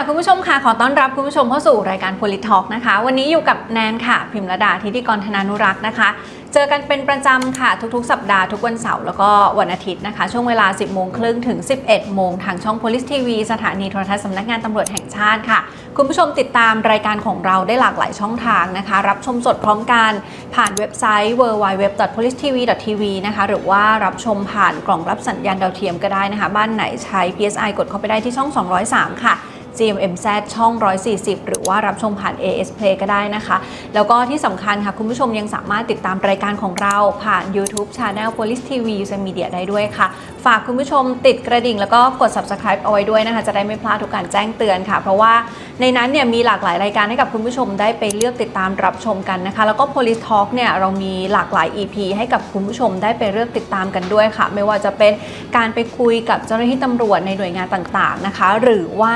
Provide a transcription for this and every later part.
ค่ะคุณผู้ชมค่ะขอต้อนรับคุณผู้ชมเข้าสู่รายการ p o l i t a l k นะคะ วันนี้อยู่กับแนนค่ะ พิมระดาธิติกรธนานุรักษ์นะคะ เจอกันเป็นประจำค่ะ ทุกๆ สัปดาห์ทุกวันเสาร์แล้วก็วันอาทิตย์นะคะ ช่วงเวลา 10 โมงครึ่งถึง 11 โมงทางช่อง Police TV สถานีโทรทัศน์สำนักงานตำรวจแห่งชาติค่ะ คุณผู้ชมติดตามรายการของเราได้หลากหลายช่องทางนะคะ รับชมสดพร้อมกันผ่านเว็บไซต์ www.policetv.tv นะคะหรือว่ารับชมผ่านกล่องรับสัญญาณดาวเทียมก็ได้นะคะ บ้านไหนใช้ PSI กดเข้าไปได้ที่ช่อง 203 ค่ะ GMMZ ช่อง 140 หรือว่ารับชมผ่าน AS Play ก็ได้นะคะ แล้วก็ที่สำคัญค่ะ คุณผู้ชมยังสามารถติดตามรายการของเราผ่าน YouTube Channel Police TV User Media ได้ด้วยค่ะ ฝากคุณผู้ชมติดกระดิ่งแล้วก็กด Subscribe เอาไว้ด้วยนะคะ จะได้ไม่พลาดทุกการแจ้งเตือนค่ะ เพราะว่าในนั้นเนี่ยมีหลากหลายรายการให้กับคุณผู้ชมได้ไปเลือกติดตามรับชมกันนะคะ แล้วก็ Police Talk เนี่ยเรามีหลากหลาย EP ให้กับคุณผู้ชมได้ไปเลือกติดตามกันด้วยค่ะ ไม่ว่าจะเป็นการไปคุยกับเจ้าหน้าที่ตำรวจในหน่วยงานต่างๆนะคะ หรือว่า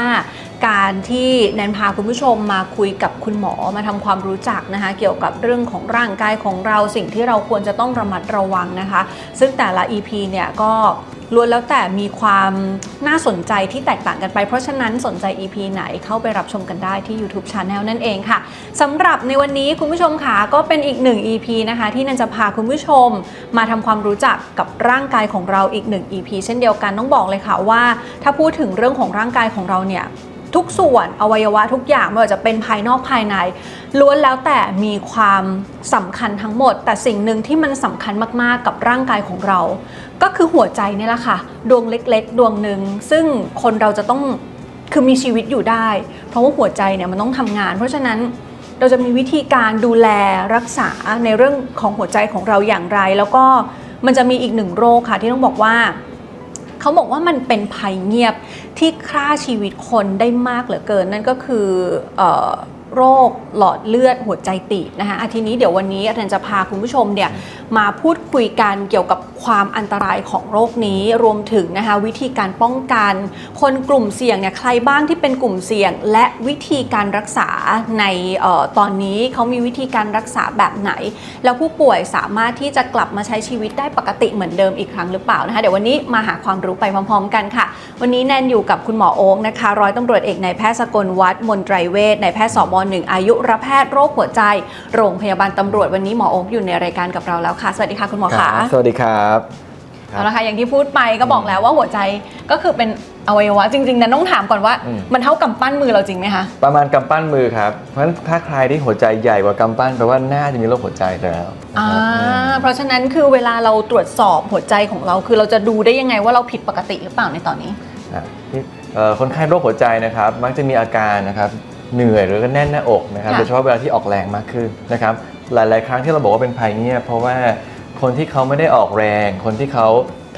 การที่แนนพาคุณผู้ชมมาคุยกับคุณหมอมาทำความรู้จักนะคะ เกี่ยวกับเรื่องของร่างกายของเราสิ่งที่เราควรจะต้องระมัดระวังนะคะ ซึ่งแต่ละ EP เนี่ยก็ล้วนแล้วแต่มีความน่าสนใจที่แตกต่างกันไป เพราะฉะนั้นสนใจ EP ไหนเข้าไปรับชมกันได้ที่ YouTube Channel นั่นเองค่ะสำหรับในวันนี้คุณผู้ชมค่ะก็เป็นอีกหนึ่ง EP นะคะ ที่นันจะพาคุณผู้ชม มาทำความรู้จักกับร่างกายของเราอีกหนึ่ง EP เช่นเดียวกันต้องบอกเลยค่ะว่า ถ้าพูดถึงเรื่องของร่างกายของเราเนี่ย ทุกส่วนอวัยวะทุกอย่างไม่ว่าจะเป็นภายนอกภายในล้วนแล้วแต่มีความสำคัญทั้งหมด แต่สิ่งหนึ่งที่มันสำคัญมากๆกับร่างกายของเรา ก็คือหัวใจนี่แหละค่ะ ดวงเล็ก ๆ ดวงหนึ่งซึ่งคนเราจะต้องคือมีชีวิตอยู่ได้ เพราะว่าหัวใจเนี่ยมันต้องทำงาน เพราะฉะนั้นเราจะมีวิธีการดูแลรักษาในเรื่องของหัวใจของเราอย่างไร แล้วก็มันจะมีอีกหนึ่งโรคค่ะที่ต้องบอกว่า เขาบอกว่ามันเป็นภัยเงียบที่ฆ่าชีวิตคนได้มากเหลือเกินนั่นก็คือเออ โรคหลอดเลือดหัวใจตีบนะคะอาทีนี้เดี๋ยววันนี้อาจารย์จะพาคุณผู้ชมเนี่ยมาพูดคุยกันเกี่ยวกับความอันตรายของโรคนี้รวมถึงนะคะวิธีการป้องกัน คนกลุ่มเสี่ยงเนี่ยใครบ้างที่เป็นกลุ่มเสี่ยง และวิธีการรักษาในออตอนนี้เขามีวิธีการรักษาแบบไหน แล้วผู้ป่วยสามารถที่จะกลับมาใช้ชีวิตได้ปกติเหมือนเดิมอีกครั้งหรือเปล่านะคะเดี๋ยววันนี้มาหาความรู้ไปพร้อม ๆ กันค่ะ วันนี้แนนอยู่กับคุณหมอโอ๊กนะคะร้อยตำรวจเอกนายแพทย์สกลวัฒน์มนไตรเวชนายแพทย์สอบหนึ่งอายุรแพทย์โรคหัวใจ โรงพยาบาลตำรวจวันนี้หมอโอ๊กอยู่ในรายการกับเราแล้วค่ะ สวัสดีค่ะคุณหมอคค่ะรับสวัสดีครับเอาละค่ะอย่างที่พูดไปก็บอกแล้วว่าหัวใจก็คือเป็นอวัยวะจริงๆนะต้องถามก่อนว่าอืมมันเท่ากำปั้นมือเราจริงไหมคะประมาณกำปั้นมือครับเพราะฉะนั้นถ้าใครที่หัวใจใหญ่กว่ากำปั้นแปลว่าน่าจะมีโรคหัวใจแล้วนะอ่าครับเพราะฉะนั้นคือเวลาเราตรวจสอบหัวใจของเรา คือเราจะดูได้ยังไงว่าเราผิดปกติหรือเปล่าในตอนนี้อะที่เอ่อคนไข้โรคหัวใจนะครับมักจะมีอาการนะครับ เหนื่อยหรือก็แน่นหน้าอกนะครับค่ะ โดยเฉพาะเวลาที่ออกแรงมากขึ้นนะครับหลาย ๆ ครั้งที่เราบอกว่าเป็นภัยเงียบเพราะว่าคนที่เขาไม่ได้ออกแรง คนที่เขา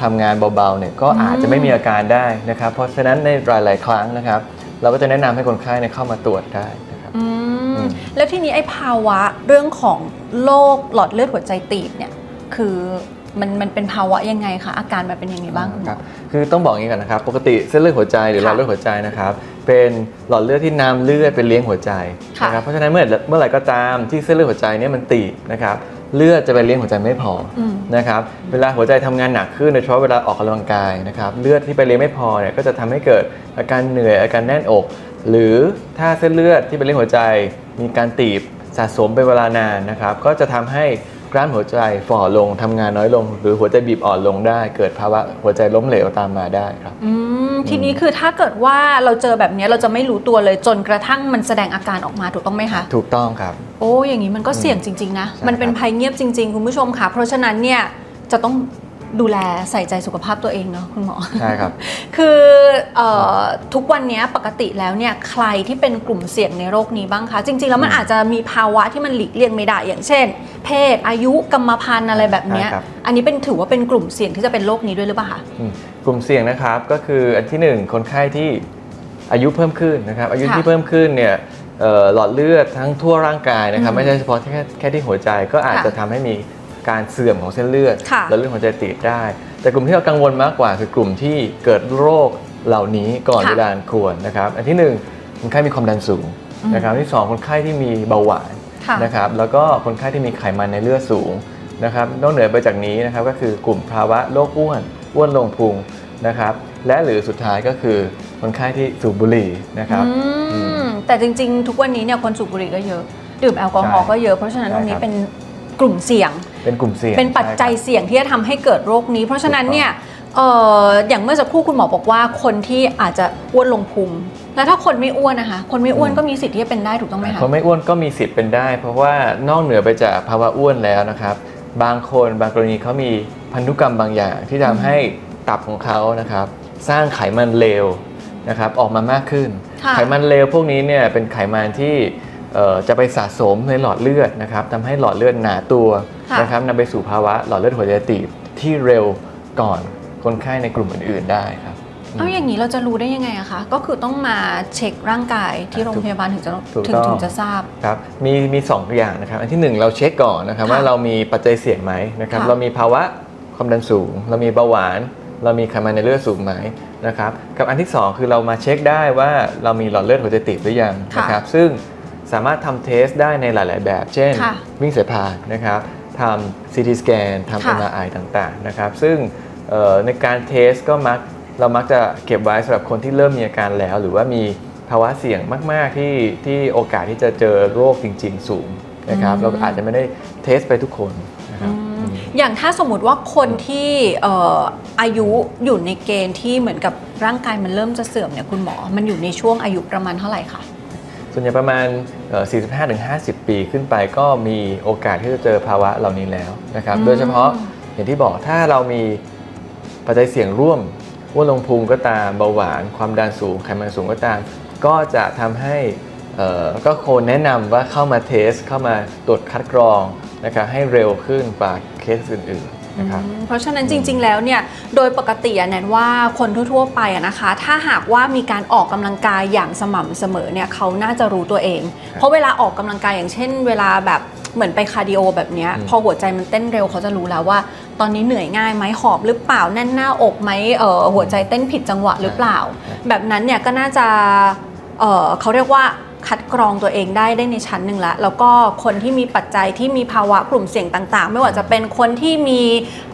ทำงานเบา ๆ เนี่ยก็อาจจะไม่มีอาการได้นะครับ เพราะฉะนั้นในหลาย ๆ ครั้งนะครับ เราก็จะแนะนำให้คนไข้เนี่ยเข้ามาตรวจได้นะครับ อืมอืมแล้วทีนี้ไอ้ภาวะเรื่องของโรคหลอดเลือดหัวใจตีบเนี่ย คือมันมันเป็นภาวะยังไงคะอาการมันเป็นยังไงบ้างคุณหมคอรับคือต้องบอกอย่างนี้ก่อนนะครับ ปกติเส้นเลือดหัวใจหรือหลอดค่ะเลือดหัวใจนะครับ เป็นหลอดเลือดที่นำเลือดไปเลี้ยงหัวใจค่ะนะครับเพราะฉะนั้นเมื่อเมื่อไหร่ก็ตามที่เส้นเลือดหัวใจเนี่ยมันตีบนะครับเลือดจะไปเลี้ยงหัวใจไม่พออมนะครับเวลาหัวใจทำงานหนักขึ้นโดยเฉพาะเวลาออกกำลังกายนะครับเลือดที่ไปเลี้ยงไม่พอเนี่ยก็จะทำให้เกิดอาการเหนื่อยอาการแน่นอก หรือถ้าเส้นเลือดที่ไปเลี้ยงหัวใจ มีการตีบสะสมเป็นเวลานานนะครับก็จะทำให้ กล้ามหัวใจฝ่อลงทำงานน้อยลง หรือหัวใจบีบอ่อนลงได้ เกิดภาวะหัวใจล้มเหลวตามมาได้ครับ อืมทีนี้คือถ้าเกิดว่าเราเจอแบบเนี้ยเราจะไม่รู้ตัวเลยจนกระทั่งมันแสดงอาการออกมาถูกต้องไหมคะ ถูกต้องครับ โอ้อย่างนี้มันก็เสี่ยงจริง ๆ นะ ใช่มันเป็นครับ ภัยเงียบจริง ๆ คุณผู้ชมค่ะ เพราะฉะนั้นเนี่ยจะต้องดูแลใส่ใจสุขภาพตัวเองเนาะคุณหมอ ใช่ครับ คือเออทุกวันนี้ปกติแล้วเนี่ยใครที่เป็นกลุ่มเสี่ยงในโรคนี้บ้างคะ จริง ๆ แล้วมันอืมอาจจะมีภาวะที่มันหลีกเลี่ยงไม่ได้อย่างเช่น เพศ อายุกรรมพันธุ์อะไรแบบเนี้ยใช่ครับ อันนี้เป็นถือว่าเป็นกลุ่มเสี่ยงที่จะเป็นโรคนี้ด้วยหรือเปล่าคะ อืมกลุ่มเสี่ยงนะครับก็คืออันที่หนึ่งคนไข้ที่อายุเพิ่มขึ้นนะครับอายุค่ะที่เพิ่มขึ้นเนี่ยเอ่อหลอดเลือดทั้งทั่วร่างกายนะครับอืมไม่ใช่เฉพาะแค่แค่ที่หัวใจก็อาจค่ะจะทำให้มีการเสื่อมของเส้นเลือดค่ะและเลือดหัวใจตีบได้ แต่กลุ่มที่เรากังวลมากกว่า คือกลุ่มที่เกิดโรคเหล่านี้ก่อนค่ะเวลาอันควรนะครับอันที่หนึ่งคนไข้มีความดันสูงอืมนะครับอันที่สองคนไข้ที่มีเบาหวานค่ะ นะครับแล้วก็คนไข้ที่มีไขมันในเลือดสูงนะครับนอกเหนือไปจากนี้นะครับก็คือกลุ่มภาวะโรคอ้วนอ้วนลงพุงนะครับและหรือสุดท้ายก็คือคคนไข้ที่สูบบุหรี่นะครับอือืมแต่จริงๆ ทุกวันนี้เนี่ยคนสูบบุหรี่ก็เยอะ ดื่มแอลกอฮอล์ใช่ก็เยอะเพราะฉะนั้นใช่ตรงนี้ครับเป็นกลุ่มเสี่ยง เป็นกลุ่มเสี่ยง เป็นปัจจัยใช่ครับเสี่ยงที่จะทำให้เกิดโรคนี้ เพราะฉะนั้นถูกต้องเนี่ย เอ่ออย่างเมื่อสักครู่คุณหมอบอกว่าคนที่อาจจะอ้วนลงพุงแล้วถ้าคนไม่อ้วนนะคะ คนไม่อ้วนก็มีสิทธิ์ที่จะเป็นได้ถูกต้องไหมคะคนไม่อ้วนก็มีสิทธิ์เป็นได้ เพราะว่านอกเหนือไปจากภาวะอ้วนแล้วนะครับ บางคนบางกรณีเขามีพันธุกรรมบางอย่าง ที่ทำให้ตับของเขานะครับ สร้างไขมันเลวนะครับออกมามากขึ้นค่ะไขมันเลวพวกนี้เนี่ยเป็นไขมันที่เอ่อจะไปสะสมในหลอดเลือดนะครับทำให้หลอดเลือดหนาตัวค่ะนะครับนำไปสู่ภาวะหลอดเลือดหัวใจตีบที่เร็วก่อน คนไข้ในกลุ่มอื่นๆได้ครับ เอาอย่างนี้เราจะรู้ได้ยังไงอะคะ ก็คือต้องมาเช็คร่างกายที่โรงพยาบาลถึงจะถูกถึงต้อง ถึงจะทราบ ครับมีมีสองอย่างนะครับ อันที่หนึ่งเราเช็คก่อนนะครับ ค่ะว่าเรามีปัจจัยเสี่ยงไหมนะครับ ค่ะเรามีภาวะความดันสูง เรามีเบาหวาน เรามีไขมันในเลือดสูงไหมนะครับ กับอันที่สองคือเรามาเช็คได้ว่าเรามีหลอดเลือดหัวใจตีบหรือยังนะครับ ซึ่งสามารถทำเทสได้ในหลาย ๆ แบบ เช่น ค่ะวิ่งเสพานนะครับทำ CT สแกนทำ ค่ะ MRI ต่าง ๆ นะครับ ซึ่งเอ่อ ในการเทสก็มักเรามักจะเก็บไว้สำหรับคนที่เริ่มมีอาการแล้ว หรือว่ามีภาวะเสี่ยงมากๆที่ที่โอกาสที่จะเจอโรคจริง ๆ สูงนะครับอืมเราก็อาจจะไม่ได้เทสไปทุกคนนะครับอืมอืมอย่างถ้าสมมติว่าคนที่เอ่ออายุอยู่ในเกณฑ์ที่เหมือนกับร่างกายมันเริ่มจะเสื่อมเนี่ยคุณหมอ มันอยู่ในช่วงอายุประมาณเท่าไหร่คะส่วนใหญ่ประมาณเอ่อ45-50 ปีขึ้นไปก็มีโอกาสที่จะเจอภาวะเหล่านี้แล้วนะครับอืมโดยเฉพาะอย่างที่บอกถ้าเรามี ปัจจัยเสี่ยงร่วมอ้วนลงพุงก็ตามเบาหวาน ความดันสูงไขมันสูงก็ตาม ก็จะทำให้เอ่อก็ควรแนะนำว่าเข้ามาเทส เข้ามาตรวจคัดกรองนะครับให้เร็วขึ้นกว่าเคสอื่นๆนะครับอืมเพราะฉะนั้นจริง ๆ แล้วเนี่ยโดยปกติอะแนนว่าคนทั่ว ๆ ไปอะนะคะ ถ้าหากว่ามีการออกกำลังกายอย่างสม่ำเสมอเนี่ยเขาน่าจะรู้ตัวเอง เพราะเวลาออกกำลังกายอย่างเช่น เวลาแบบเหมือนไปคาร์ดิโอแบบเนี้ยอืมพอหัวใจมันเต้นเร็วเขาจะรู้แล้วว่า ตอนนี้เหนื่อยง่ายไหมหอบหรือเปล่าแน่นหน้าอกไหมเออหัวใจเต้นผิดจังหวะหรือเปล่า แบบนั้นเนี่ยก็น่าจะเอ่อเขาเรียกว่าคัดกรองตัวเองได้ได้ในชั้นหนึ่งแล้วแล้วก็คนที่มีปัจจัยที่มีภาวะกลุ่มเสี่ยงต่างๆ ไม่ว่าจะเป็นคนที่มี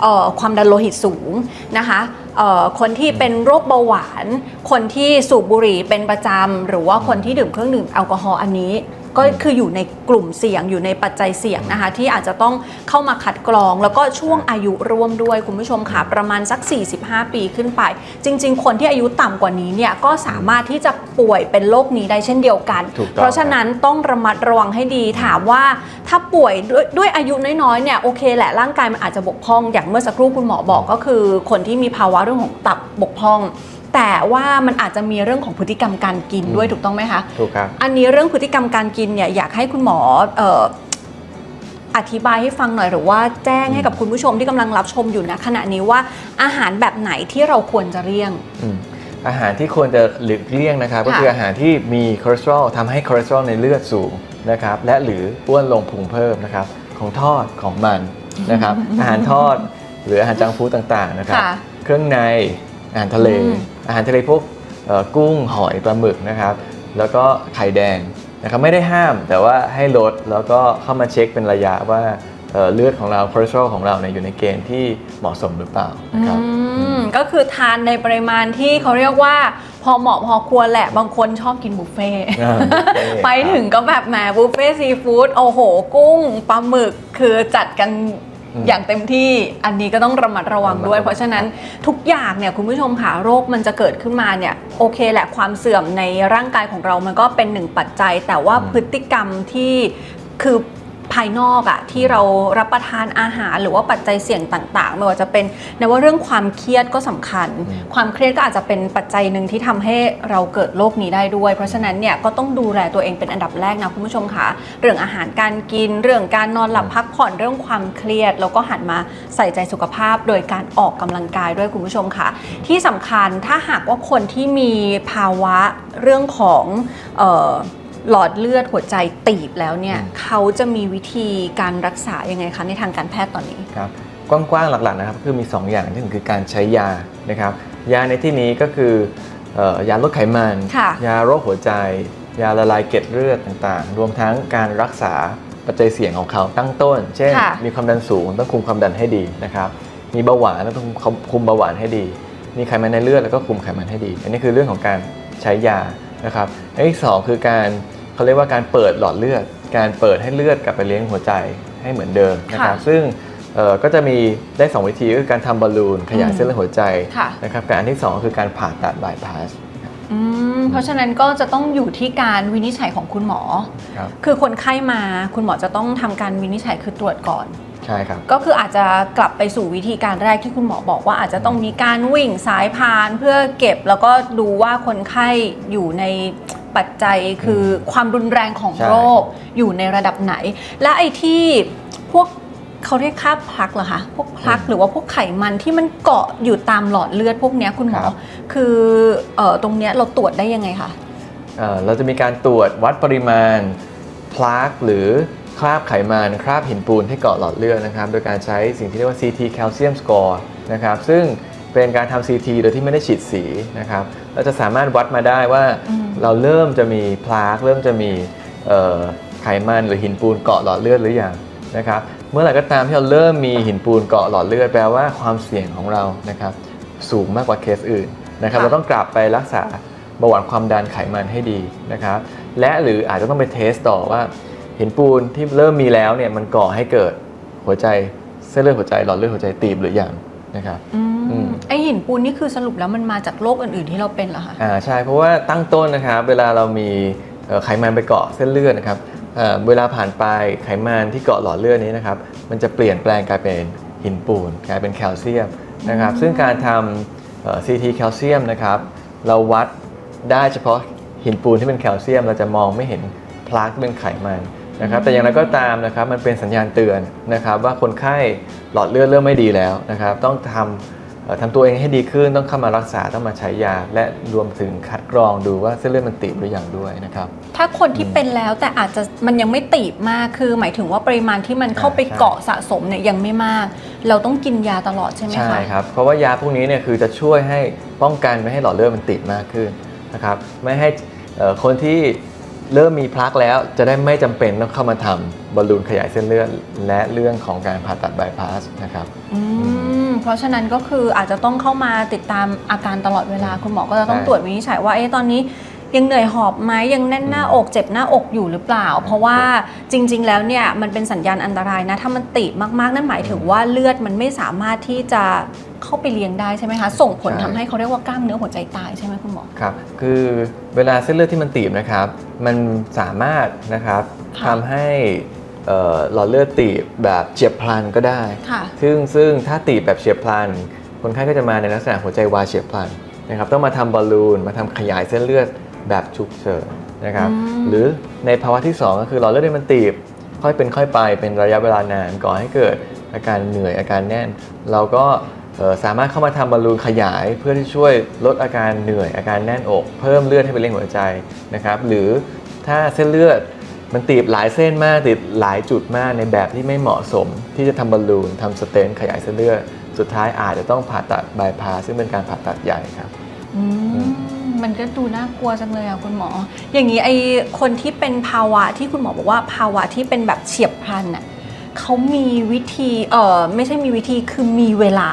เอ่อความดันโลหิตสูงนะคะเอ่อคนที่เป็นโรคเบาหวาน คนที่สูบบุหรี่เป็นประจำหรือว่าคนที่ดื่มเครื่องดื่มแอลกอฮอล์อันนี้ ก็คืออยู่ในกลุ่มเสี่ยงอยู่ในปัจจัยเสี่ยงนะคะ ที่อาจจะต้องเข้ามาคัดกรอง แล้วก็ช่วงอายุร่วมด้วยคุณผู้ชมค่ะประมาณสัก 45 ปีขึ้นไป จริง ๆ คนที่อายุต่ำกว่านี้เนี่ยก็สามารถที่จะป่วยเป็นโรคนี้ได้เช่นเดียวกัน ถูกต้อง เพราะฉะนั้นต้องระมัดระวังให้ดีถามว่าถ้าป่วยด้วยด้วยอายุน้อยๆเนี่ยโอเคแหละร่างกายมันอาจจะบกพร่องอย่างเมื่อสักครู่คุณหมอบอกก็คือ คนที่มีภาวะเรื่องของตับบกพร่อง แต่ว่ามันอาจจะมีเรื่องของพฤติกรรมการกินด้วยถูกต้องไหมคะ ถูกครับ อันนี้เรื่องพฤติกรรมการกินเนี่ยอยากให้คุณหมอเอ่ออธิบายให้ฟังหน่อยหรือว่าแจ้งให้กับคุณผู้ชมที่กำลังรับชมอยู่นะขณะนี้ว่าอาหารแบบไหนที่เราควรจะเลี่ยง อืมอาหารที่ควรจะหลีกเลี่ยงนะครับ ก็ค่ะคืออาหารที่มีคอเลสเตอรอลทำให้คอเลสเตอรอลในเลือดสูงนะครับ และหรืออ้วนลงพุงเพิ่มนะครับ ของทอดของมันนะครับ อาหารทอดหรืออาหารจังก์ฟู้ดต่างๆนะครับ ค่ะเครื่องในอาหารทะเล อืม อาหารทะเลพวกเอ่อกุ้งหอยปลาหมึกนะครับ แล้วก็ไข่แดงนะครับไม่ได้ห้ามแต่ว่าให้ลดแล้วก็เข้ามาเช็คเป็นระยะว่าเอ่อเลือดของเราคอเลสเตอรอลของเราเนี่ยอยู่ในเกณฑ์ที่เหมาะสมหรือเปล่านะครับอืมก็คือทานในปริมาณที่เขาเรียกว่าพอเหมาะพอควรแหละบางคนชอบกินบุฟเฟ่ต์อ่าบุฟเฟ่ต์ไปถึงก็แบบแหมบุฟเฟ่ซีฟู้ดโอ้โห กุ้งปลาหมึกคือจัดกัน อืมอย่างเต็มที่อันนี้ก็ต้องระมัดระวังด้วยระมัดระวังเพราะฉะนั้นทุกอย่างเนี่ยคุณผู้ชมค่ะโรคมันจะเกิดขึ้นมาเนี่ยโอเคแหละความเสื่อมในร่างกายของเรามันก็เป็นหนึ่งปัจจัย แต่ว่าอืมพฤติกรรมที่คือ ภายนอกอะที่เรารับประทานอาหารหรือว่าปัจจัยเสี่ยงต่างๆไม่ว่าจะเป็นในว่าเรื่องความเครียดก็สำคัญอืมความเครียดก็อาจจะเป็นปัจจัยหนึ่งที่ทำให้เราเกิดโรคนี้ได้ด้วย เพราะฉะนั้นเนี่ยก็ต้องดูแลตัวเองเป็นอันดับแรกนะคุณผู้ชมค่ะเรื่องอาหารการกิน เรื่องการนอนหลับพักผ่อนเรื่องความเครียด แล้วก็หันมาใส่ใจสุขภาพ โดยการออกกำลังกายด้วยคุณผู้ชมค่ะ ที่สำคัญถ้าหากว่าคนที่มีภาวะเรื่องของเอ่อ หลอดเลือดหัวใจตีบแล้วเนี่ยอืมเขาจะมีวิธีการรักษายังไงคะในทางการแพทย์ตอนนี้ ครับกว้างๆหลักๆนะครับคือมี 2 อย่างที่หนึ่งคือการใช้ยานะครับยาในที่นี้ก็คือเอ่อยาลดไขมันค่ะยาโรคหัวใจ ยาละลายเกล็ดเลือดต่างๆ รวมทั้งการรักษาปัจจัยเสี่ยงของเขาตั้งต้น เช่นค่ะมีความดันสูงต้องคุมความดันให้ดีนะครับมีเบาหวานต้องคุมเบาหวานให้ดี มีไขมันในเลือดแล้วก็คุมไขมันให้ดี อันนี้คือเรื่องของการใช้ยานะครับอันที่สองคือการ เขาเรียกว่าการเปิดหลอดเลือด การเปิดให้เลือดกลับไปเลี้ยงหัวใจให้เหมือนเดิมนะครับค่ะซึ่งเอ่อก็จะมีได้ 2 วิธีก็คือการทำบอลลูนขยายอืมเส้นเลือดหัวใจค่ะนะครับกับอันที่ 2 คือการผ่าตัดบายพาสอืมเพราะฉะนั้นก็จะต้องอยู่ที่การวินิจฉัยของคุณหมอครับคือคนไข้มาคุณหมอจะต้องทำการวินิจฉัยคือตรวจก่อน ใช่ครับ ก็คืออาจจะกลับไปสู่วิธีการแรกที่คุณหมอบอกว่าอาจจะต้องมีการวิ่งสายพานเพื่อเก็บ แล้วก็ดูว่าคนไข้อยู่ในปัจจัยคือความรุนแรงของใช่โรคอยู่ในระดับไหน และไอ้ที่พวกเขาเรียกค่าพลักเหรอคะพวกพลักหรือว่าพวกไขมันที่มันเกาะอยู่ตามหลอดเลือดพวกเนี้ยคุณหมอ คือเอ่อตรงเนี้ยเราตรวจได้ยังไงคะเอ่อเราจะมีการตรวจวัดปริมาณพลาร์กหรือ คราบไขมันคราบหินปูนที่เกาะหลอดเลือดนะครับ โดยการใช้สิ่งที่เรียกว่า CT calcium score นะครับ ซึ่งเป็นการทำ CT โดยที่ไม่ได้ฉีดสีนะครับ เราจะสามารถวัดมาได้ว่าอืมเราเริ่มจะมีพลาร์กเริ่มจะมีเอ่อไขมันหรือหินปูนเกาะหลอดเลือดหรือยังนะครับ เมื่อไหร่ก็ตามที่เราเริ่มมีหินปูนเกาะหลอดเลือดแปลว่าความเสี่ยงของเรานะครับสูงมากกว่าเคสอื่นนะครับค่ะเราต้องกลับไปรักษาเบาหวานความดันไขมันให้ดีนะครับ และหรืออาจจะต้องไปเทสต่อว่า หินปูนที่เริ่มมีแล้วเนี่ยมันก่อให้เกิดหัวใจเส้นเลือดหัวใจหลอดเลือดหัวใจตีบหรือยังนะครับอืมอืมไอหินปูนนี่คือสรุปแล้วมันมาจากโรคอื่นๆที่เราเป็นเหรอคะอ่าใช่เพราะว่าตั้งต้นนะครับเวลาเรามีเอ่อไขมันไปเกาะเส้นเลือดนะครับเอ่อเวลาผ่านไปไขมันที่เกาะหลอดเลือดนี้นะครับมันจะเปลี่ยนแปลงกลายเป็นหินปูนกลายเป็นแคลเซียมนะครับซึ่งการทำเอ่อ CT แคลเซียมนะครับเราวัดได้เฉพาะหินปูนที่เป็นแคลเซียม เราจะมองไม่เห็นพลาร์กที่เป็นไขมัน นะครับแต่อย่างไรก็ตามนะครับมันเป็นสัญญาณเตือนนะครับว่าคนไข้หลอดเลือดเริ่มไม่ดีแล้วนะครับต้องทำเอ่อทำตัวเองให้ดีขึ้นต้องเข้ามารักษาต้องมาใช้ยา และรวมถึงคัดกรองดูว่าเส้นเลือดมันตีบหรือยังด้วยนะครับถ้าคนที่เป็นแล้วแต่อาจจะมันยังไม่ตีบมากคือ หมายถึงว่าปริมาณที่มันเข้าไปใช่เกาะสะสมเนี่ยยังไม่มาก เราต้องกินยาตลอดใช่ไหมคะใช่ครับเพราะว่ายาพวกนี้เนี่ยคือจะช่วยให้ป้องกันไม่ให้หลอดเลือดมันติดมากขึ้นนะครับไม่ให้เอ่อคนที่ เริ่มมีพลักแล้วจะได้ไม่จำเป็นต้องเข้ามาทำบอลลูนขยายเส้นเลือดและเรื่องของการผ่าตัดบายพาสนะครับ อืมเพราะฉะนั้นก็คืออาจจะต้องเข้ามาติดตามอาการตลอดเวลาคุณหมอก็จะต้องใช่ ตรวจวินิจฉัยว่าเอ๊ะตอนนี้ยังเหนื่อยหอบไหมยังแน่นหน้าอกเจ็บหน้าอกอยู่หรือเปล่า เพราะว่าจริง ๆ แล้วเนี่ยมันเป็นสัญญาณอันตรายนะถ้ามันติดมากๆนั่นหมายถึงว่าเลือดมันไม่สามารถที่จะ เข้าไปเลี้ยงได้ใช่ไหมคะ ส่งผลใช่ทำให้เขาเรียกว่ากล้ามเนื้อหัวใจตายใช่ไหมคุณหมอครับคือเวลาเส้นเลือดที่มันตีบนะครับ มันสามารถนะครับค่ะทำให้เอ่อหลอดเลือดตีบแบบเฉียบพลันก็ได้ค่ะซึ่งซึ่งถ้าตีบแบบเฉียบพลัน คนไข้ก็จะมาในลักษณะหัวใจวายเฉียบพลันนะครับต้องมาทำบอลลูนมาทำขยายเส้นเลือดแบบฉุกเฉินนะครับอืมหรือในภาวะที่ 2 ก็คือหลอดเลือดที่มันตีบ ค่อยเป็นค่อยไปเป็นระยะเวลานานก่อให้เกิดอาการเหนื่อยอาการแน่น เราก็เอ่อ สามารถเข้ามาทำบอลลูนขยายเพื่อที่ช่วยลดอาการเหนื่อยอาการแน่นอก เพิ่มเลือดให้ไปเลี้ยงหัวใจนะครับหรือถ้าเส้นเลือดมันตีบหลายเส้นมากติดหลายจุดมากในแบบที่ไม่เหมาะสม ที่จะทำบอลลูนทำสเตนขยายเส้นเลือดสุดท้ายอาจจะต้องผ่าตัดบายพาซึ่งเป็นการผ่าตัดใหญ่ครับอืมมันก็ดูน่ากลัวจังเลยอะคุณหมอ อย่างนี้ไอคนที่เป็นภาวะที่คุณหมอบอกว่าภาวะที่เป็นแบบเฉียบพลันอะเขามีวิธีเออไม่ใช่มีวิธีคือมีเวลา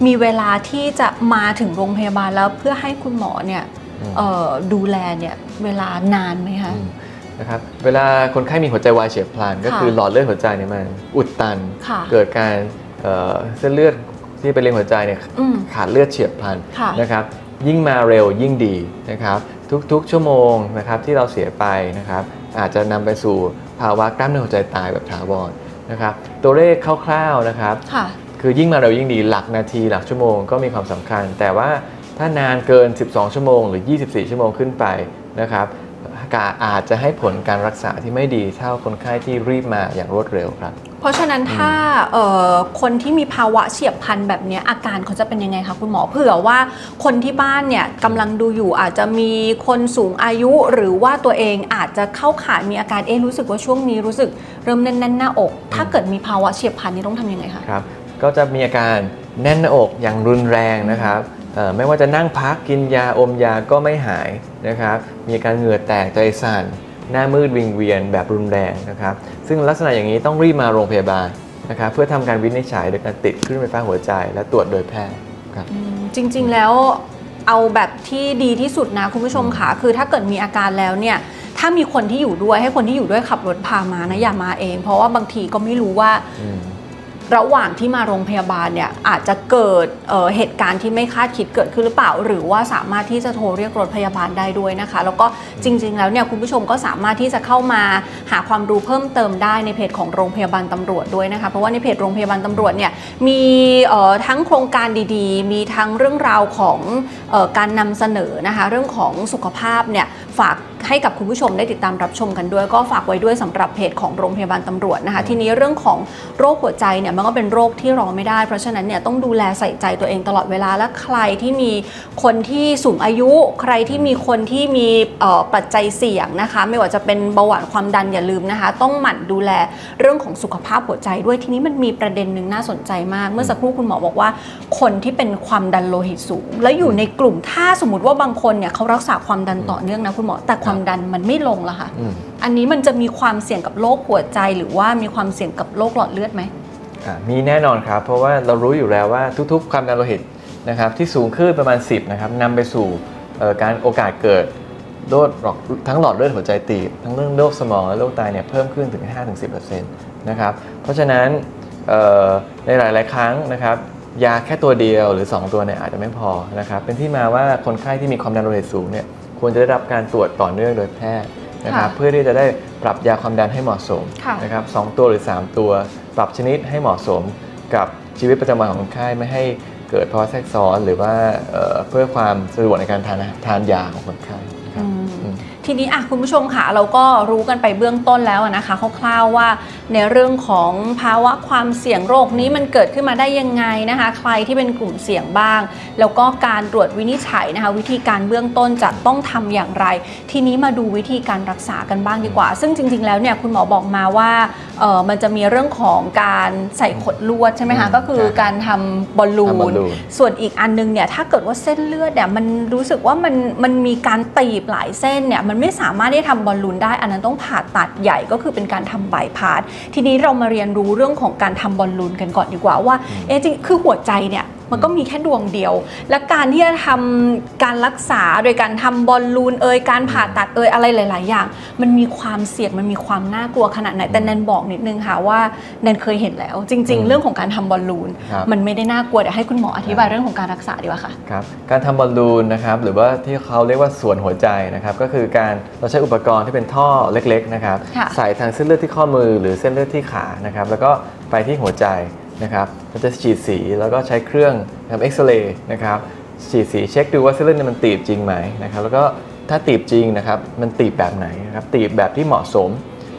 มมีเวลาที่จะมาถึงโรงพยาบาลแล้วเพื่อให้คุณหมอเนี่ยอืมเอ่อดูแลเนี่ยเวลานานไหมคะอืมนะครับเวลาคนไข้มีหัวใจวายเฉียบพลัน ก็ค่ะคือหลอดเลือดหัวใจเนี่ยมันอุดตันค่ะเกิดการเอ่อเส้นเลือดที่ไปเลี้ยงหัวใจเนี่ยอืมขาดเลือดเฉียบพลันค่ะนะครับยิ่งมาเร็วยิ่งดีนะครับทุกๆ ชั่วโมงนะครับที่เราเสียไปนะครับอาจจะนำไปสู่ภาวะกล้ามเนื้อหัวใจตายแบบถาวรนะครับตัวเลขคร่าวๆนะครับ ค่ะคือยิ่งมาเร็วยิ่งดีหลักนาทีหลักชั่วโมงก็มีความสำคัญ แต่ว่าถ้านานเกิน 12 ชั่วโมง หรือ 24 ชั่วโมงขึ้นไปนะครับกาอาจจะให้ผลการรักษาที่ไม่ดีเท่าคนไข้ที่รีบมาอย่างรวดเร็วครับ เพราะฉะนั้นถ้าเอ่อคนที่มีภาวะเฉียบพลันแบบเนี้ยอาการเขาจะเป็นยังไงคะคุณหมอเผื่อว่าคนที่บ้านเนี่ยกำลังดูอยู่อาจจะมีคนสูงอายุหรือว่าตัวเองอาจจะเข้าข่ายมีอาการเอ๊ะรู้สึกว่าช่วงนี้รู้สึกเริ่มแน่นๆหน้าอก ถ้าเกิดมีภาวะเฉียบพลันนี่ต้องทำยังไงคะครับ ก็จะมีอาการแน่นหน้าอกอย่างรุนแรงนะครับเอ่อไม่ว่าจะนั่งพักกินยาอมยาก็ไม่หายนะครับ มีอาการเหงื่อแตกใจสั่น หน้ามืดวิงเวียนแบบรุนแรงนะครับ ซึ่งลักษณะอย่างนี้ต้องรีบมาโรงพยาบาลนะครับเพื่อทำการวินิจฉัยโดยการติดคลื่นไฟฟ้าหัวใจ และตรวจโดยแพทย์ครับอืมจริงๆแล้วเอาแบบที่ดีที่สุดนะคุณผู้ชมค่ะคือถ้าเกิดมีอาการแล้วเนี่ยถ้ามีคนที่อยู่ด้วยให้คนที่อยู่ด้วยขับรถพามานะอย่ามาเอง เพราะว่าบางทีก็ไม่รู้ว่าอืม ระหว่างที่มาโรงพยาบาลเนี่ยอาจจะเกิดเเหตุการณ์ที่ไม่คาดคิดเกิดขึ้นหรือเปล่า หรือว่าสามารถที่จะโทรเรียกรถพยาบาลได้ด้วยนะคะ แล้วก็จริง ๆ แล้วเนี่ยคุณผู้ชมก็สามารถที่จะเข้ามาหาความรู้เพิ่มเติมได้ในเพจของโรงพยาบาลตำรวจด้วยนะคะเพราะว่าในเพจโรงพยาบาลตำรวจเนี่ยมีทั้งโครงการดีๆ มีทั้งเรื่องราวของออการนำเสนอนะคะเรื่องของสุขภาพเนี่ยฝากให้กับคุณผู้ชมได้ติดตามรับชมกันด้วย ก็ฝากไว้ด้วยสำหรับเพจของโรงพยาบาลตำรวจนะคะ ทีนี้เรื่องของโรคหัวใจเนี่ยมันก็เป็นโรคที่รอไม่ได้ เพราะฉะนั้นเนี่ยต้องดูแลใส่ใจตัวเองตลอดเวลาและใครที่มีคนที่สูงอายุ ใครที่มีคนที่มีเอ่อปัจจัยเสี่ยงนะคะ ไม่ว่าจะเป็นเบาหวานความดันอย่าลืมนะคะ ต้องหมั่นดูแลเรื่องของสุขภาพหัวใจด้วยทีนี้มันมีประเด็นหนึ่งน่าสนใจมาก เมื่อสักครู่คุณหมอบอกว่า คนที่เป็นความดันโลหิตสูง แล้วอยู่ในกลุ่มถ้าสมมติว่าบางคนเนี่ยเขารักษาความดันต่อเนื่องนะคุณหมอแต่ความดันมันไม่ลงละค่ะอืมอันนี้มันจะมีความเสี่ยงกับโรคหัวใจหรือว่ามีความเสี่ยงกับโรคหลอดเลือดไหมอะมีแน่นอนครับ เพราะว่าเรารู้อยู่แล้วว่าทุกๆ ความดันโลหิตนะครับที่สูงขึ้นประมาณ 10นะครับนำไปสู่เอ่อการโอกาสเกิดโรคหลอดทั้งหลอดเลือดหัวใจตีบทั้งเรื่องโรคสมองและโรคไตเนี่ยเพิ่มขึ้นถึง 5-10%นะครับเพราะฉะนั้นเอ่อในหลาย ๆ ครั้งนะครับยาแค่ตัวเดียวหรือ 2 ตัวเนี่ยอาจจะไม่พอนะครับเป็นที่มาว่าคนไข้ที่มีความดันโลหิตสูงเนี่ย ควรจะได้รับการตรวจต่อเนื่องโดยแพทย์นะครับค่ะเพื่อที่จะได้ปรับยาความดันให้เหมาะสมค่ะนะครับสองตัวหรือ 3 ตัว ปรับชนิดให้เหมาะสมกับชีวิตประจำวันของคนไข้ไม่ให้เกิดภาวะแทรกซ้อนหรือว่าเอ่อเพื่อความสะดวกในการทานทานยาของคนไข้นะครับอืมอืม ทีนี้อะคุณผู้ชมค่ะเราก็รู้กันไปเบื้องต้นแล้วนะคะคร่าวๆว่าในเรื่องของภาวะความเสี่ยงโรคนี้มันเกิดขึ้นมาได้ยังไงนะคะ ใครที่เป็นกลุ่มเสี่ยงบ้าง แล้วก็การตรวจวินิจฉัยนะคะ วิธีการเบื้องต้นจะต้องทำอย่างไร ทีนี้มาดูวิธีการรักษากันบ้างดีกว่า ซึ่งจริง ๆ แล้วเนี่ยคุณหมอบอกมาว่า เออมันจะมีเรื่องของการใส่ขดลวดใช่ไหมคะอืมก็คือใช่การทำบอลลูทำบอลนลูน ส่วนอีกอันนึงเนี่ยถ้าเกิดว่าเส้นเลือดเนี่ยมันรู้สึกว่ามันมันมีการตีบหลายเส้นเนี่ยมันไม่สามารถที่จะทำบอลลูนได้ อันนั้นต้องผ่าตัดใหญ่ก็คือเป็นการทำบายพาสทีนี้เรามาเรียนรู้เรื่องของการทำบอลลูนกันก่อนดีกว่าว่าเอ๊ะจริงคือหัวใจเนี่ย มันก็มีแค่ดวงเดียว และการที่จะทำการรักษาโดยการทำบอลลูนเอ่ยการผ่าตัดเอ่ยอะไรหลาย ๆ อย่าง มันมีความเสี่ยงมันมีความน่ากลัวขนาดไหนแต่แนนบอกนิดนึงค่ะว่าแนนเคยเห็นแล้ว จริงอืๆมเรื่องของการทำบอลลูน ครับ มันไม่ได้น่ากลัวเดี๋ยวให้คุณหมออธิบายเรื่องของการรักษาดีกว่าค่ะ ครับการทำบอลลูนนะครับหรือว่าที่เขาเรียกว่าส่วนหัวใจนะครับก็คือการเราใช้อุปกรณ์ที่เป็นท่อเล็กๆนะครับค่ะ ใส่ทางเส้นเลือดที่ข้อมือหรือเส้นเลือดที่ขานะครับแล้วก็ไปที่หัวใจ นะครับเราจะฉีดสีแล้วก็ใช้เครื่องทำเอ็กซเรย์นะครับฉีดสีเช็คดูว่าเส้นเลือดมันตีบจริงไหมนะครับแล้วก็ถ้าตีบจริงนะครับมันตีบแบบไหนนะครับตีบแบบที่เหมาะสม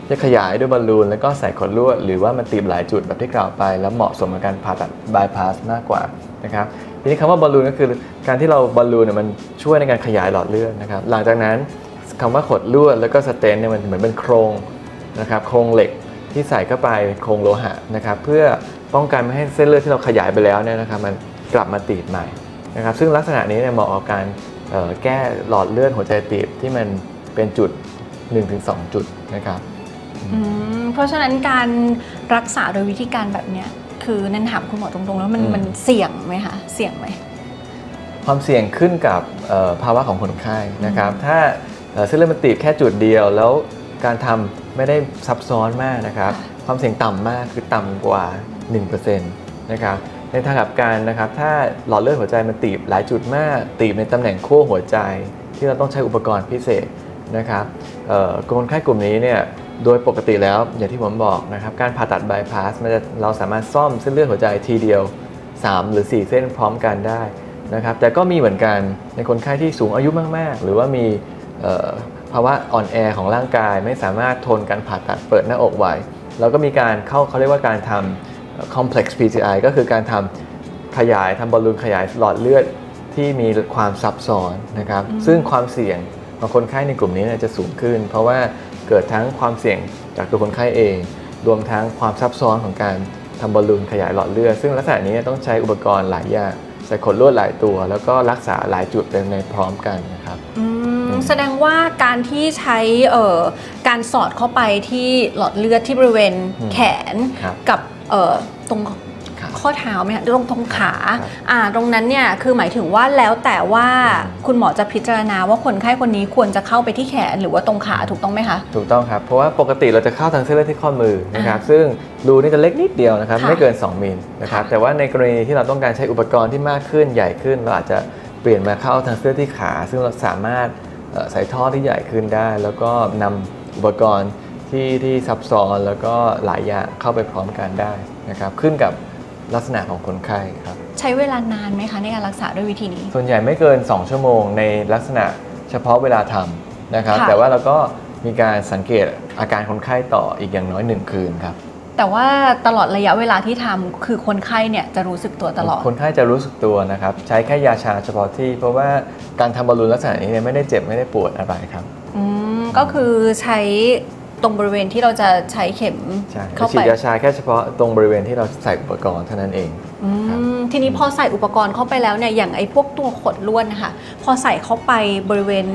จะขยายด้วยบอลลูนแล้วก็ใส่ขดลวด หรือว่ามันตีบหลายจุดแบบที่กล่าวไป แล้วเหมาะสมกับการผ่าตัดบายพาสมากกว่านะครับทีนี้คำว่าบอลลูนก็คือการที่เราบอลลูนเนี่ยมันช่วยในการขยายหลอดเลือดนะครับหลังจากนั้นคำว่าขดลวดแล้วก็สเตนเนี่ยมันเหมือนเป็นโครงนะครับโครงเหล็กที่ใส่เข้าไปโครงโลหะนะครับเพื่อ ป้องกันไม่ให้เส้นเลือดที่เราขยายไปแล้วเนี่ยนะครับมันกลับมาตีบใหม่นะครับซึ่งลักษณะนี้เนี่ยเหมาะกับการเอ่อแก้หลอดเลือดหัวใจตีบที่มันเป็นจุด 1-2 จุดนะครับอืมเพราะฉะนั้นการรักษาโดยวิธีการแบบเนี้ยคือนันถามคุณหมอตรงๆ แล้วมันอืมมันเสี่ยงไหมคะเสี่ยงไหมความเสี่ยงขึ้นกับเอ่อภาวะของคนไข้นะครับ ถ้าเอ่อเส้นเลือดมันตีบแค่จุดเดียว แล้วการทำไม่ได้ซับซ้อนมากนะครับค่ะความเสี่ยงต่ำมากคือต่ำกว่า 1%นะครับในทางกลับกันนะครับถ้าหลอดเลือดหัวใจมันตีบหลายจุดมากตีบในตำแหน่งขั้วหัวใจ ที่เราต้องใช้อุปกรณ์พิเศษนะครับคนไข้กลุ่มนี้เนี่ยโดยปกติแล้วอย่างที่ผมบอกนะครับการผ่าตัดบายพาสมันจะเราสามารถซ่อมเส้นเลือดหัวใจทีเดียว 3 หรือ 4 เส้นพร้อมกันได้นะครับแต่ก็มีเหมือนกันในคนไข้ที่สูงอายุมาก ๆ หรือว่ามีภาวะอ่อนแอของร่างกายไม่สามารถทนการผ่าตัดเปิดหน้าอกไหวเราก็มีการเข้าเขาเรียกว่าการทำเอ่อ complex PCI ก็คือการทำขยายทำบอลลูนขยายหลอดเลือดที่มีความซับซ้อนนะครับอืมซึ่งความเสี่ยงของคนไข้ในกลุ่มนี้เนี่ยจะสูงขึ้น เพราะว่าเกิดทั้งความเสี่ยงจากตัวคนไข้เอง รวมทั้งความซับซ้อนของการทำบอลลูนขยายหลอดเลือด ซึ่งลักษณะนี้ต้องใช้อุปกรณ์หลายอย่างใส่ขดลวดหลายตัว แล้วก็รักษาหลายจุดเป็นในพร้อมกันนะครับอืมอืมแสดงว่าการที่ใช้เอ่อการสอดเข้าไปที่หลอดเลือดที่บริเวณแขนครับกับเอ่อ ตรงขาข้อเท้าไหมคะตรงตรงขาครับอ่าตรงนั้นเนี่ยคือหมายถึงว่าแล้วแต่ว่าคุณหมอจะพิจารณาว่าคนไข้คนนี้ควรจะเข้าไปที่แขนหรือว่าตรงขาถูกต้องไหมคะ ถูกต้องครับ เพราะว่าปกติเราจะเข้าทางเส้นเลือดที่ข้อมือนะครับอ่าซึ่งรูนี่จะเล็กนิดเดียวนะครับค่ะไม่เกิน 2มิลนะครับค่ะแต่ว่าในกรณีที่เราต้องการใช้อุปกรณ์ที่มากขึ้นใหญ่ขึ้น เราอาจจะเปลี่ยนมาเข้าทางเส้นเลือดที่ขา ซึ่งเราสามารถเอ่อใส่ท่อที่ใหญ่ขึ้นได้ แล้วก็นำอุปกรณ์ ที่ที่ซับซ้อนแล้วก็หลายอย่างเข้าไปพร้อมกันได้นะครับขึ้นกับลักษณะของคนไข้ครับใช้เวลานานไหมคะในการรักษาด้วยวิธีนี้ ส่วนใหญ่ไม่เกิน 2 ชั่วโมงในลักษณะเฉพาะเวลาทำนะครับค่ะแต่ว่าเราก็มีการสังเกตอาการคนไข้ต่ออีกอย่างน้อย 1 คืนครับแต่ว่าตลอดระยะเวลาที่ทำคือคนไข้เนี่ยจะรู้สึกตัวตลอด คนไข้จะรู้สึกตัวนะครับ ใช้แค่ยาชาเฉพาะที่ เพราะว่าการทำบอลลูนลักษณะนี้เนี่ยไม่ได้เจ็บไม่ได้ปวดอะไรครับ อืมก็คือใช้ ตรงบริเวณที่เราจะใช้เข็มใช่เข้าฉีไปดยาชาแค่เฉพาะตรงบริเวณที่เราใส่อุปกรณ์เท่านั้นเอง อืครับมทีนี้พอใส่อุปกรณ์เข้าไปแล้วเนี่ยอย่างไอ้พวกตัวขดลวดนะคะพอใส่เข้าไปบริเวณ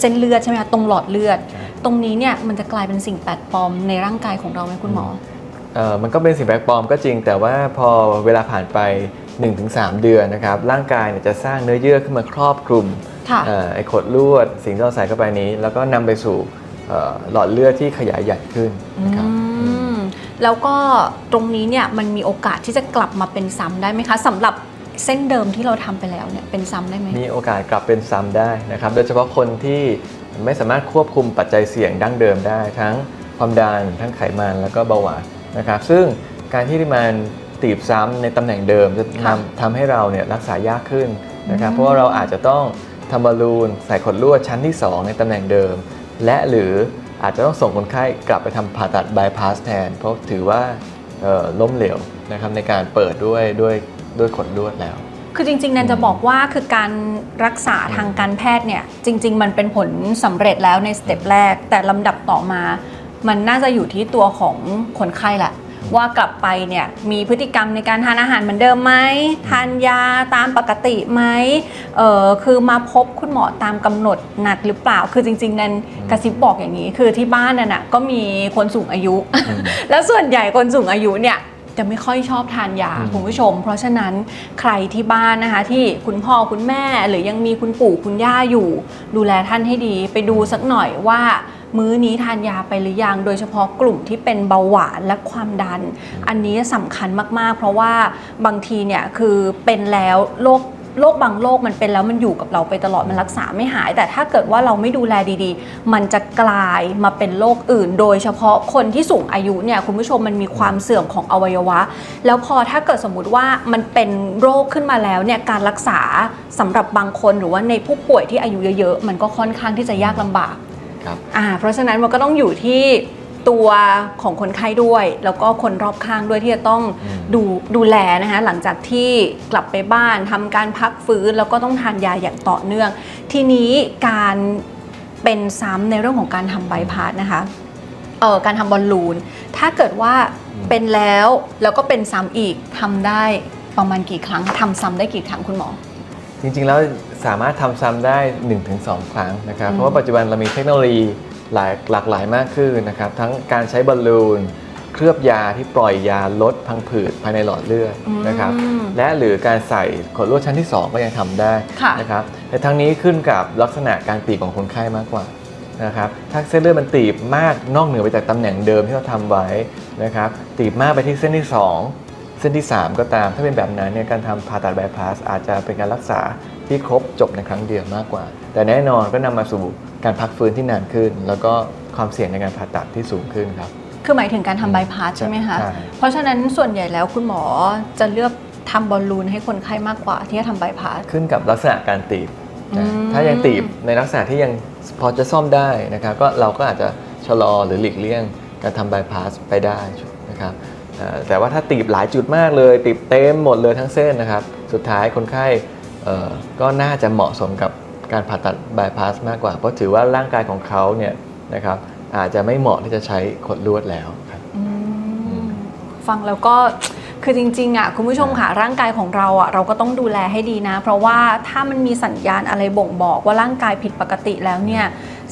เส้นเลือดใช่ไหมคะตรงหลอดเลือด ใช่ ตรงนี้เนี่ยมันจะกลายเป็นสิ่งแปลกปลอมในร่างกายของเราไหมคุณหมอ เอ่อมันก็เป็นสิ่งแปลกปลอมก็จริง แต่ว่าพอเวลาผ่านไป 1-3 เดือนนะครับร่างกายเนี่ยจะสร้างเนื้อเยื่อขึ้นมาครอบคลุมค่ะ เอ่อไอ้ขดลวดสิ่งที่เราใส่เข้าไปนี้ แล้วก็นำไปสู่เอ่อ หลอดเลือดที่ขยายใหญ่ขึ้นนะครับอืมแล้วก็ตรงนี้เนี่ยมันมีโอกาสที่จะกลับมาเป็นซ้ำได้ไหมคะสำหรับเส้นเดิมที่เราทำไปแล้วเนี่ยเป็นซ้ำได้ไหมมีโอกาสกลับเป็นซ้ำได้นะครับ โดยเฉพาะคนที่ไม่สามารถควบคุมปัจจัยเสี่ยงดั้งเดิมได้ ทั้งความดันทั้งไขมันแล้วก็เบาหวานนะครับ ซึ่งการที่มันตีบซ้ำในตำแหน่งเดิมจะค่ะนำทำให้เราเนี่ยรักษายากขึ้นนะครับอืมเพราะว่าเราอาจจะต้องทำบอลลูนใส่ขดลวดชั้นที่ 2 ในตำแหน่งเดิม และหรืออาจจะต้องส่งคนไข้กลับไปทำผ่าตัดบายพาสแทน เพราะถือว่าเอ่อล้มเหลวนะครับในการเปิดด้วยด้วยด้วยขดลวดแล้ว คือจริงๆนันจะบอกว่าคือการรักษาทางการแพทย์เนี่ยจริง ๆ มันเป็นผลสำเร็จแล้วในสเต็ปแรก แต่ลำดับต่อมา มันน่าจะอยู่ที่ตัวของคนไข้แหละ ว่ากลับไปเนี่ยมีพฤติกรรมในการทานอาหารเหมือนเดิมไหมทานยาตามปกติไหมเออคือมาพบคุณหมอตามกำหนดนัดหรือเปล่า คือจริงๆนันกระซิบบอกอย่างนี้ คือที่บ้านนั่นน่ะก็มีคนสูงอายุ แล้วส่วนใหญ่คนสูงอายุเนี่ยจะไม่ค่อยชอบทานยาอืมคุณผู้ชม เพราะฉะนั้นใครที่บ้านนะคะ ที่คุณพ่อคุณแม่หรือยังมีคุณปู่คุณย่าอยู่ ดูแลท่านให้ดี ไปดูสักหน่อยว่า มื้อนี้ทานยาไปหรือยัง โดยเฉพาะกลุ่มที่เป็นเบาหวานและความดัน อันนี้สำคัญมากๆ เพราะว่าบางทีเนี่ยคือเป็นแล้วโรคโรคบางโรคมันเป็นแล้วมันอยู่กับเราไปตลอดมันรักษาไม่หาย แต่ถ้าเกิดว่าเราไม่ดูแลดีๆ มันจะกลายมาเป็นโรคอื่น โดยเฉพาะคนที่สูงอายุเนี่ยคุณผู้ชมมันมีความเสื่อมของอวัยวะ แล้วพอถ้าเกิดสมมุติว่ามันเป็นโรคขึ้นมาแล้วเนี่ยการรักษาสำหรับบางคนหรือว่าในผู้ป่วยที่อายุเยอะๆ มันก็ค่อนข้างที่จะยากลำบาก ครับอ่าเพราะฉะนั้นมันก็ต้องอยู่ที่ตัวของคนไข้ด้วย แล้วก็คนรอบข้างด้วยที่จะต้องอืมดูดูแลนะคะหลังจากที่กลับไปบ้านทำการพักฟื้นแล้วก็ต้องทานยาอย่างต่อเนื่อง ทีนี้การเป็นซ้ำในเรื่องของการทำไบพาสนะคะเอ่อการทำบอลลูน ถ้าเกิดว่าเป็นแล้วแล้วก็เป็นซ้ำอีกทำได้ประมาณกี่ครั้งทำซ้ำได้กี่ครั้งคุณหมอ จริงๆแล้ว สามารถทำซ้ำได้ 1-2 ครั้งนะครับอืมเพราะว่าปัจจุบันเรามีเทคโนโลยีหลายหลากหลายมากขึ้นนะครับ ทั้งการใช้บอลลูน เคลือบยาที่ปล่อยยาลดพังผืดภายในหลอดเลือดนะครับอืมและหรือการใส่ขดลวดชั้นที่ 2 ก็ยังทำได้ค่ะนะครับแต่ทั้งนี้ขึ้นกับลักษณะการตีบของคนไข้มากกว่านะครับถ้าเส้นเลือดมันตีบมากนอกเหนือไปจากตำแหน่งเดิมที่เราทำไว้นะครับตีบมากไปที่เส้นที่ 2 เส้นที่ 3 ก็ตาม ถ้าเป็นแบบนั้นเนี่ยการทำผ่าตัดบายพาสอาจจะเป็นการรักษา ที่ครบจบในครั้งเดียวมากกว่า แต่แน่นอนก็นำมาสู่การพักฟื้นที่นานขึ้น แล้วก็ความเสี่ยงในการผ่าตัดที่สูงขึ้นครับ คือหมายถึงการทำไบพาสใช่ไหมคะใช่เพราะฉะนั้นส่วนใหญ่แล้วคุณหมอจะเลือกทำบอลลูนให้คนไข้มากกว่าที่จะทำไบพาสขึ้นกับลักษณะการตีบนะอืมถ้ายังตีบในลักษณะที่ยังพอจะซ่อมได้นะครับก็เราก็อาจจะชะลอหรือหลีกเลี่ยงการทำบายพาสไปได้นะครับเอ่อแต่ว่าถ้าตีบหลายจุดมากเลย ตีบเต็มหมดเลยทั้งเส้นนะครับ สุดท้ายคนไข้เอ่อ ก็น่าจะเหมาะสมกับการผ่าตัดบายพาสมากกว่า เพราะถือว่าร่างกายของเขาเนี่ยนะครับอาจจะไม่เหมาะที่จะใช้ขดลวดแล้วครับอืมฟังแล้วก็คือจริงๆอะคุณผู้ชมค่ะร่างกายของเราอะเราก็ต้องดูแลให้ดีนะ เพราะว่าถ้ามันมีสัญญาณอะไรบ่งบอกว่าร่างกายผิดปกติแล้วเนี่ย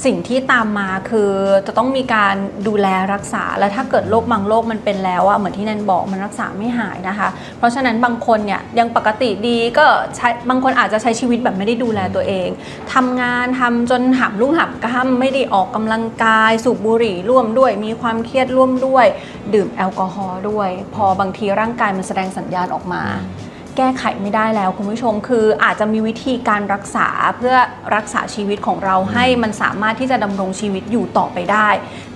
สิ่งที่ตามมาคือจะต้องมีการดูแลรักษา และถ้าเกิดโรคบางโรคมันเป็นแล้วอะเหมือนที่แนนบอกมันรักษาไม่หายนะคะ เพราะฉะนั้นบางคนเนี่ยยังปกติดีก็ใช้บางคนอาจจะใช้ชีวิตแบบไม่ได้ดูแลตัวเองทำงานทำจนหามรุ่งหามกล้ามไม่ได้ออกกำลังกาย สูบบุหรี่ร่วมด้วย มีความเครียดร่วมด้วย ดื่มแอลกอฮอล์ด้วย พอบางทีร่างกายมันแสดงสัญญาณออกมา แก้ไขไม่ได้แล้วคุณผู้ชมคืออาจจะมีวิธีการรักษาเพื่อรักษาชีวิตของเราให้มันสามารถที่จะดำรงชีวิตอยู่ต่อไปได้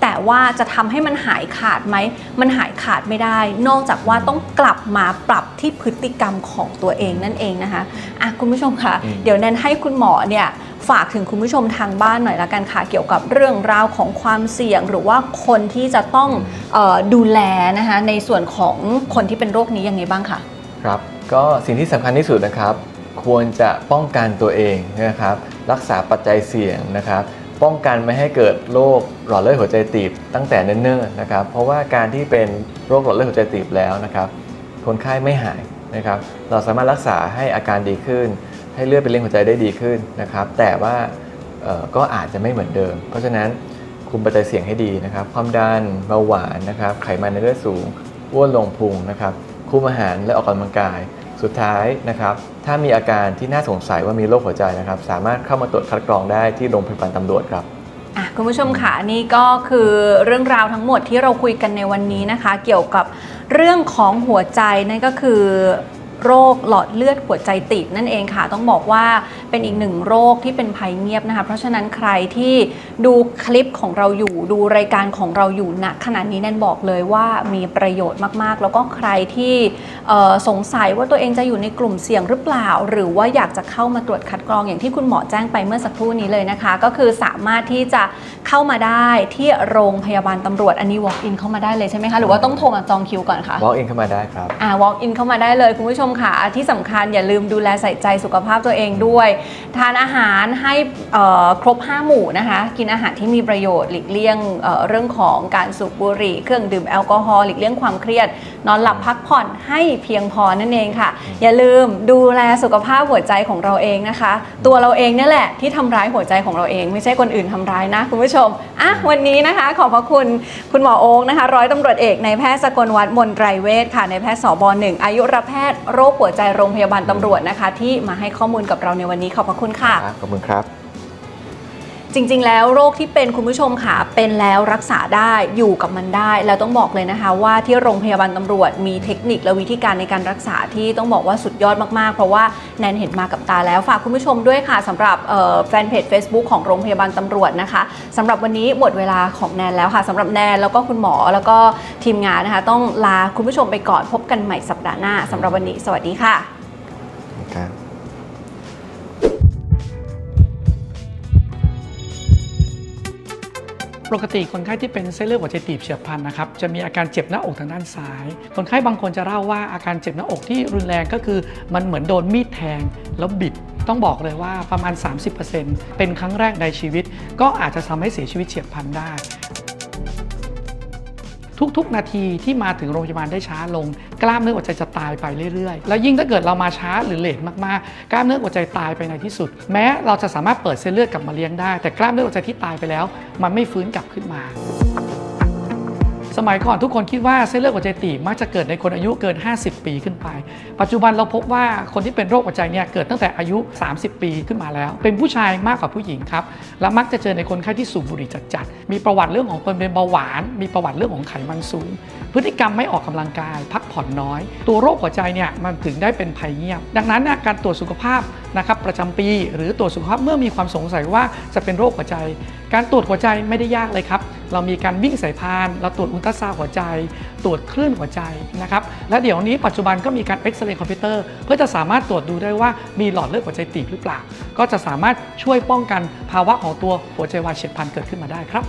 แต่ว่าจะทำให้มันหายขาดไหมมันหายขาดไม่ได้ นอกจากว่าต้องกลับมาปรับที่พฤติกรรมของตัวเองนั่นเองนะคะอะคุณผู้ชมคะอืมเดี๋ยวแนนให้คุณหมอเนี่ยฝากถึงคุณผู้ชมทางบ้านหน่อยละกันค่ะ เกี่ยวกับเรื่องราวของความเสี่ยง หรือว่าคนที่จะต้องเออดูแลนะคะในส่วนของคนที่เป็นโรคนี้ยังไงบ้างคะครับ ก็สิ่งที่สำคัญที่สุดนะครับ ควรจะป้องกันตัวเองนะครับ รักษาปัจจัยเสี่ยงนะครับ ป้องกันไม่ให้เกิดโรคหลอดเลือดหัวใจตีบตั้งแต่เนิ่นๆนะครับ เพราะว่าการที่เป็นโรคหลอดเลือดหัวใจตีบแล้วนะครับคนไข้ไม่หายนะครับ เราสามารถรักษาให้อาการดีขึ้น ให้เลือดไปเลี้ยงหัวใจได้ดีขึ้นนะครับ แต่ว่าก็อาจจะไม่เหมือนเดิม เพราะฉะนั้นคุมปัจจัยเสี่ยงให้ดีนะครับ ความดันเบาหวานนะครับ ไขมันในเลือดสูงอ้วนลงพุงนะครับ คุมอาหารและออกกำลังกาย สุดท้ายนะครับ ถ้ามีอาการที่น่าสงสัยว่ามีโรคหัวใจนะครับ สามารถเข้ามาตรวจคัดกรองได้ที่โรงพยาบาลตำรวจครับคุณผู้ชมค่ะนี่ก็คือเรื่องราวทั้งหมดที่เราคุยกันในวันนี้นะคะ เกี่ยวกับเรื่องของหัวใจนั่นก็คือ โรคหลอดเลือดหัวใจตีบนั่นเองค่ะ ต้องบอกว่าเป็นอีกหนึ่งโรคที่เป็นภัยเงียบนะคะ เพราะฉะนั้นใครที่ดูคลิปของเราอยู่ดูรายการของเราอยู่ณขณะนี้แนนบอกเลยว่ามีประโยชน์มากๆ แล้วก็ใครที่เอ่อสงสัยว่าตัวเองจะอยู่ในกลุ่มเสี่ยงหรือเปล่า หรือว่าอยากจะเข้ามาตรวจคัดกรองอย่างที่คุณหมอแจ้งไปเมื่อสักครู่นี้เลยนะคะ ก็คือสามารถที่จะเข้ามาได้ที่โรงพยาบาลตำรวจอันนี้ walk in เข้ามาได้เลยใช่ไหมคะหรือว่าต้องโทรมาจองคิวก่อนคะ walk in เข้ามาได้ครับอ่า walk in เข้ามาได้เลยคุณผู้ชมค่ะที่สำคัญอย่าลืมดูแลใส่ใจสุขภาพตัวเองด้วย ทานอาหารให้ครบ 5 หมู่นะคะ กินอาหารที่มีประโยชน์หลีกเลี่ยงเเรื่องของการสูบบุหรี่ เครื่องดื่มแอลกอฮอล์หลีกเลี่ยงความเครียด นอนหลับพักผ่อนให้เพียงพอนั่นเองค่ะ อย่าลืมดูแลสุขภาพหัวใจของเราเองนะคะ ตัวเราเองเนี่แหละที่ทำร้ายหัวใจของเราเอง ไม่ใช่คนอื่นทำร้ายนะคุณผู้ชมอะวันนี้นะคะขอบพระคุณคุณหมอโอ๊กนะคะ ร้อยตำรวจเอกในแพทย์สกลวัฒน์มนไตรเวชค่ะในแพทย์สบหนึ่งอายุรแพทย์โรคหัวใจโรงพยาบาลตำรวจนะคะ ที่มาให้ข้อมูลกับเราในวันนี้ขอบพระคุณค่ะ ขอบคุณครับ จริงๆ แล้วโรคที่เป็นคุณผู้ชมค่ะ เป็นแล้วรักษาได้อยู่กับมันได้ แล้วต้องบอกเลยนะคะ ว่าที่โรงพยาบาลตำรวจมีเทคนิคและวิธีการในการรักษาที่ต้องบอกว่าสุดยอดมากๆ เพราะว่าแนนเห็นมากับตาแล้วฝากคุณผู้ชมด้วยค่ะสำหรับแฟนเพจ Facebook ของโรงพยาบาลตำรวจนะคะสำหรับวันนี้หมดเวลาของแนนแล้วค่ะสำหรับแนนแล้วก็คุณหมอแล้วก็ทีมงานนะคะ ต้องลาคุณผู้ชมไปก่อนพบกันใหม่สัปดาห์หน้าสำหรับวันนี้ สวัสดีค่ะ ปกติคนไข้ที่เป็นเส้นเลือดหัวใจตีบเฉียบพลันนะครับจะมีอาการเจ็บหน้าอกทางด้านซ้าย คนไข้บางคนจะเล่าว่าอาการเจ็บหน้าอกที่รุนแรงก็คือมันเหมือนโดนมีดแทงแล้วบิดต้องบอกเลยว่าประมาณ 30%เป็นครั้งแรกในชีวิต ก็อาจจะทำให้เสียชีวิตเฉียบพลันได้ ทุกๆ นาทีที่มาถึงโรงพยาบาลได้ช้าลง กล้ามเนื้อหัวใจจะตายไปเรื่อยๆ แล้วยิ่งถ้าเกิดเรามาช้าหรือเลทมากๆ กล้ามเนื้อหัวใจตายไปในที่สุด แม้เราจะสามารถเปิดเส้นเลือดกลับมาเลี้ยงได้ แต่กล้ามเนื้อหัวใจที่ตายไปแล้ว มันไม่ฟื้นกลับขึ้นมา สมัยก่อนทุกคนคิดว่าเส้นเลือดหัวใจตีบมักจะเกิดในคนอายุเกิน 50 ปีขึ้นไป ปัจจุบันเราพบว่าคนที่เป็นโรคหัวใจเนี่ยเกิดตั้งแต่อายุ 30 ปีขึ้นมาแล้ว เป็นผู้ชายมากกว่าผู้หญิงครับ และมักจะเจอในคนไข้ที่สูบบุหรี่จัดๆ มีประวัติเรื่องของคนเป็นเบาหวาน มีประวัติเรื่องของไขมันสูง พฤติกรรมไม่ออกกำลังกาย พักผ่อนน้อย ตัวโรคหัวใจเนี่ยมันถึงได้เป็นภัยเงียบ ดังนั้นการตรวจสุขภาพนะครับประจำปี หรือตรวจสุขภาพเมื่อมีความสงสัยว่าจะเป็นโรคหัวใจ การตรวจหัวใจไม่ได้ยากเลยครับ เรามีการวิ่งสายพาน เราตรวจอุลตราซาวด์หัวใจ ตรวจคลื่นหัวใจนะครับ และเดี๋ยวนี้ปัจจุบันก็มีการเอ็กซเรย์คอมพิวเตอร์เพื่อจะสามารถตรวจดูได้ว่ามีหลอดเลือดหัวใจตีบหรือเปล่า ก็จะสามารถช่วยป้องกันภาวะของตัวหัวใจวายเฉียบพลันเกิดขึ้นมาได้ครับ